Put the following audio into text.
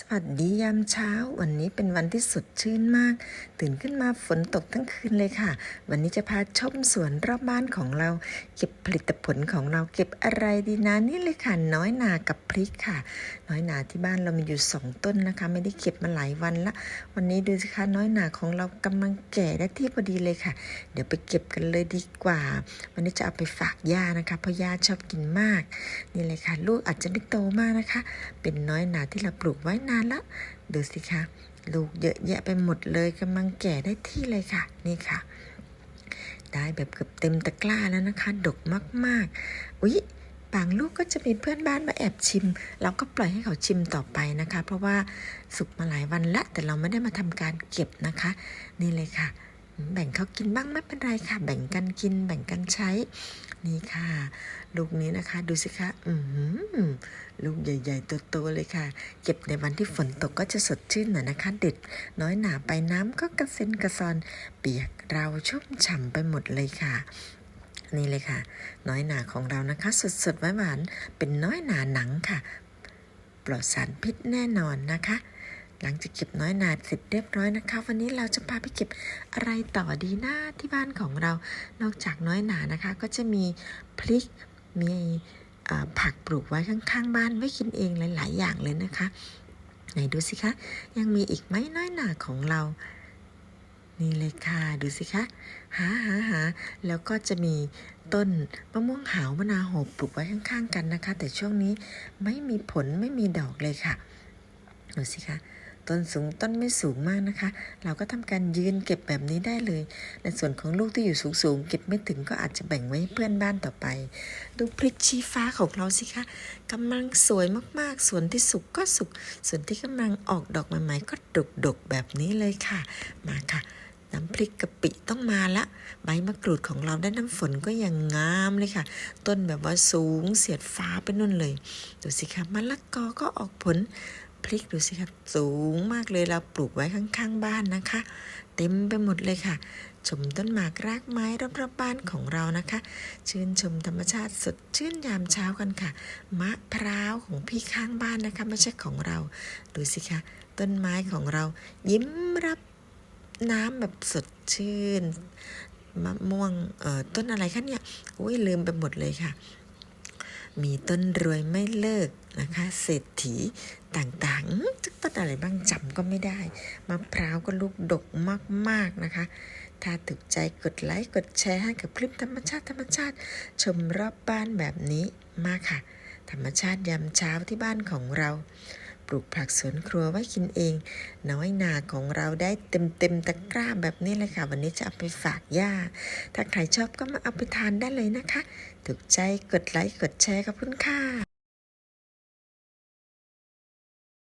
สวัสดียามเช้า วันนี้เป็นวันที่สดชื่นมาก ตื่นขึ้นมาฝนตกทั้งคืนเลยค่ะ วันนี้จะพาชมสวนรอบบ้านของเรา เก็บผลิตผลของเราเก็บอะไรดีนะนี่เลยค่ะ น้อยนากับพริกค่ะ น้อยนาที่บ้านเรามีอยู่สองต้นนะคะ ไม่ได้เก็บมาหลายวันละ วันนี้ดูสิคะน้อยนาของเรากำลังแก่ได้ที่พอดีเลยค่ะ เดี๋ยวไปเก็บกันเลยดีกว่า วันนี้จะเอาไปฝากย่านะคะ เพราะย่าชอบกินมากนี่เลยค่ะ ลูกอาจจะไม่โตมากนะคะ เป็นน้อยนาที่เราปลูกไว้นานละดูสิคะ ลูกเยอะแยะไปหมดเลยกำลังแก่ได้ที่เลยค่ะ นี่ค่ะ ได้แบบเกือบเต็มตะกร้าแล้วนะคะ ดกมากๆ อุ๊ยบางลูกก็จะมีเพื่อนบ้านมาแอบชิม เราก็ปล่อยให้เขาชิมต่อไปนะคะ เพราะว่าสุกมาหลายวันแล้วแต่เราไม่ได้มาทำการเก็บนะคะ นี่เลยค่ะ แบ่งเขากินบ้างไม่เป็นไรค่ะ แบ่งกันกิน แบ่งกันใช้ นี่ค่ะ ลูกนี้นะคะ ดูสิคะ อืมลูกใหญ่ๆโตๆเลยค่ะ เก็บในวันที่ฝนตกก็จะสดชื่นหน่อยนะคะ เด็ด น้อยหนาไปน้ำก็กระเซ็นกระซอน เปียกเราชุ่มฉ่ำไปหมดเลยค่ะนี่เลยค่ะ น้อยหนาของเรานะคะสดๆหวานๆเป็นน้อยหนาหนังค่ะ ปลอดสารพิษแน่นอนนะคะ หลังจากเก็บน้อยหนาเสร็จเรียบร้อยนะคะ วันนี้เราจะพาไปเก็บอะไรต่อดีหน้าที่บ้านของเรา นอกจากน้อยหนานะคะ ก็จะมีพริกมีผักปลูกไว้ข้างๆ บ้านไว้กินเองหลาย ๆ อย่างเลยนะคะ ไหนดูสิคะ ยังมีอีกไหมน้อยหนาของเรา นี่เลยค่ะดูสิคะหาหาหาแล้วก็จะมีต้นมะม่วงหาวมะนาวโหบปลูกไว้ข้างๆ กันนะคะ แต่ช่วงนี้ไม่มีผลไม่มีดอกเลยค่ะดูสิคะ ต้นสูงต้นไม่สูงมากนะคะ เราก็ทำการยืนเก็บแบบนี้ได้เลย ในส่วนของลูกที่อยู่สูงๆเก็บไม่ถึงก็อาจจะแบ่งไว้ให้เพื่อนบ้านต่อไป ดูพริกชี้ฟ้าของเราสิคะกำลังสวยมากๆส่วนที่สุกก็สุก ส่วนที่กำลังออกดอกใหม่ๆก็ดกๆแบบนี้เลยค่ะ มาค่ะน้ำพริกกะปิต้องมาละ ใบมะกรูดของเราได้น้ำฝนก็ยังงามเลยค่ะ ต้นแบบว่าสูงเสียดฟ้าไปนู่นเลย ดูสิคะมะละกอก็ออกผล พริกดูสิคะสูงมากเลยเราปลูกไว้ข้างๆ บ้านนะคะ เต็มไปหมดเลยค่ะ ชมต้นหมากรากไม้รอบๆบ้านของเรานะคะ ชื่นชมธรรมชาติสดชื่นยามเช้ากันค่ะ มะพร้าวของพี่ข้างบ้านนะคะไม่ใช่ของเรา ดูสิคะต้นไม้ของเรายิ้มรับน้ำแบบสดชื่นมะม่วงเอ่อต้นอะไรคะเนี่ย อุ้ยลืมไปหมดเลยค่ะ มีต้นรวยไม่เลิกนะคะ เศรษฐีต่างๆอื้อต้นอะไรบ้างจำก็ไม่ได้ มะพร้าวก็ลูกดกมากๆนะคะ ถ้าถูกใจกดไลค์กดแชร์ให้กับคลิปธรรมชาติธรรมชาติ ชมรอบบ้านแบบนี้มากค่ะ ธรรมชาติยามเช้าที่บ้านของเรา ปลูกผักสวนครัวไว้กินเอง น้อยนาของเราได้เต็มเต็มตะกร้าแบบนี้เลยค่ะ วันนี้จะเอาไปฝากย่า ถ้าใครชอบก็มาเอาไปทานได้เลยนะคะ ถูกใจกดไลค์กดแชร์ขอบคุณค่ะ